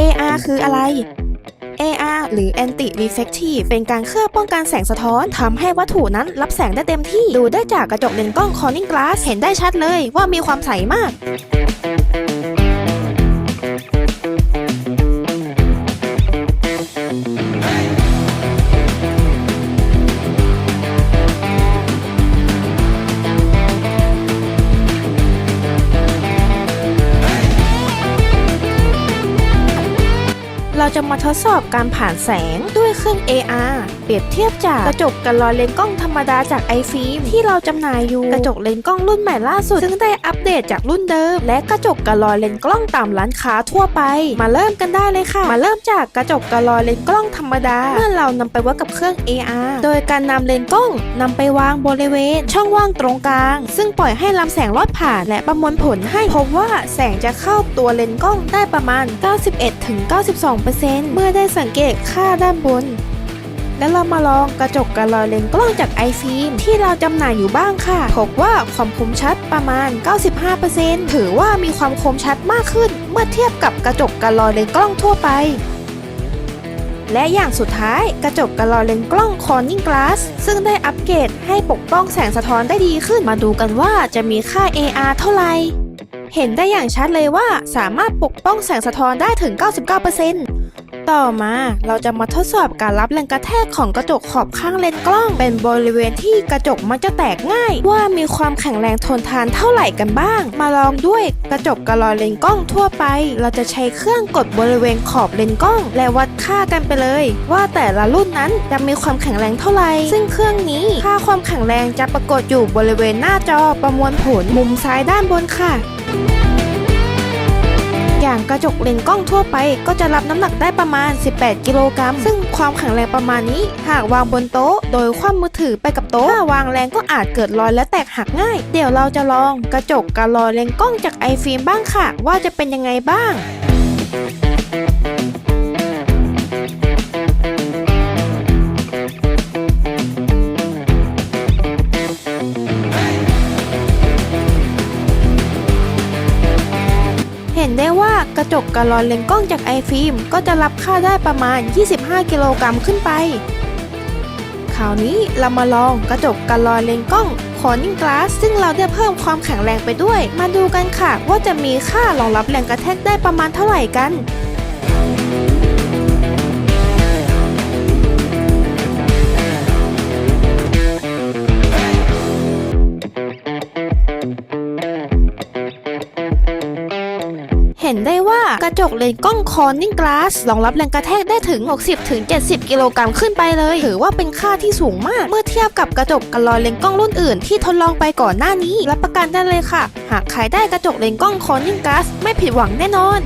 AR คืออะไร AR หรือ Anti Reflective เป็นการเคลือบป้องกันแสงสะท้อนทำให้วัตถุนั้นรับแสงได้เต็มที่ ดูได้จากกระจกเลนส์กล้อง Corning Glass เห็นได้ชัดเลยว่ามีความใสมาก เราจะมาทดสอบการผ่านแสงด้วยเครื่อง AR เปรียบเทียบจากกระจกกันรอยเลนส์กล้องธรรมดาจากไอฟิล์มที่เราจำหน่ายอยู่ กระจกเลนส์กล้องรุ่นใหม่ล่าสุด ซึ่งได้อัปเดตจากรุ่นเดิม และกระจกกันรอยเลนส์กล้องตามร้านค้าทั่วไป มาเริ่มกันได้เลยค่ะ มาเริ่มจากกระจกกันรอยเลนส์กล้องธรรมดา เมื่อเรานำไปไว้กับเครื่อง AR โดยการนำเลนส์กล้องนำไปวางบริเวณ ช่องว่างตรงกลาง ซึ่งปล่อยให้ลำแสงลอดผ่านและประมวลผลให้พบว่าแสงจะเข้าตัวเลนส์กล้องได้ประมาณ 91-92%เมื่อได้สังเกตค่าด้านบน แล้วเรามาลองกระจกกระลอยเลนกล้องจากไอฟิล์มที่เราจำหน่ายอยู่บ้างค่ะ พบว่าความคมชัดประมาณ 95%ถือว่ามีความคมชัดมากขึ้น เมื่อเทียบกับกระจกกระลอยเลนกล้องทั่วไปและอย่างสุดท้ายกระจกกระลอยเลนกล้อง Corning Glass ซึ่งได้อัปเกรดให้ปกป้องแสงสะท้อนได้ดีขึ้นมาดูกันว่าจะมีค่า AR เท่าไหร่ เห็นได้อย่างชัดเลยว่าสามารถปกป้องแสงสะท้อนได้ถึง 99% ต่อมาเราจะมาทดสอบการรับแรงกระแทกของกระจกขอบข้างเลนกล้อง เป็นบริเวณที่กระจกมักจะแตกง่าย ว่ามีความแข็งแรงทนทานเท่าไหร่กันบ้าง มาลองด้วยกระจกกระลอยเลนกล้องทั่วไป เราจะใช้เครื่องกดบริเวณขอบเลนกล้อง และวัดค่ากันไปเลย ว่าแต่ละรุ่นนั้นจะมีความแข็งแรงเท่าไหร่ ซึ่งเครื่องนี้ค่าความแข็งแรงจะปรากฏอยู่บริเวณหน้าจอประมวลผลมุมซ้ายด้านบนค่ะ อย่างกระจกเลนส์กล้องทั่วไป ก็จะรับน้ำหนักได้ประมาณ 18 กิโลกรัม ซึ่งความแข็งแรงประมาณนี้ หากวางบนโต๊ะ โดยคว่ำมือถือไปกับโต๊ะถ้าวางแรงก็อาจเกิดรอยและแตกหักง่าย เดี๋ยวเราจะลองกระจกกับรอยเลนส์กล้องจากไอฟิล์มบ้างค่ะ ว่าจะเป็นยังไงบ้าง ห็นได้ว่ากระจกกระลอนเลนส์กล้องจากไอฟิล์มก็จะรับค่าได้ประมาณ 25 กิโลกรัมขึ้นไป คราวนี้เรามาลองกระจกกระลอนเลนส์กล้องคอนิ่งกลาสซึ่งเราได้เพิ่มความแข็งแรงไปด้วย มาดูกันค่ะว่าจะมีค่ารองรับแรงกระแทกได้ประมาณเท่าไหร่กัน เห็นได้ว่ากระจกเลนส์กล้องคอนนิ่งกลาสรองรับแรงกระแทกได้ถึง 60-70 กิโลกรัมขึ้นไปเลย ถือว่าเป็นค่าที่สูงมาก เมื่อเทียบกับกระจกกันลอยเลนส์กล้องรุ่นอื่นที่ทดลองไปก่อนหน้านี้ รับประกันได้เลยค่ะ หากใครได้กระจกเลนส์กล้องคอนนิ่งกลาสไม่ผิดหวังแน่นอน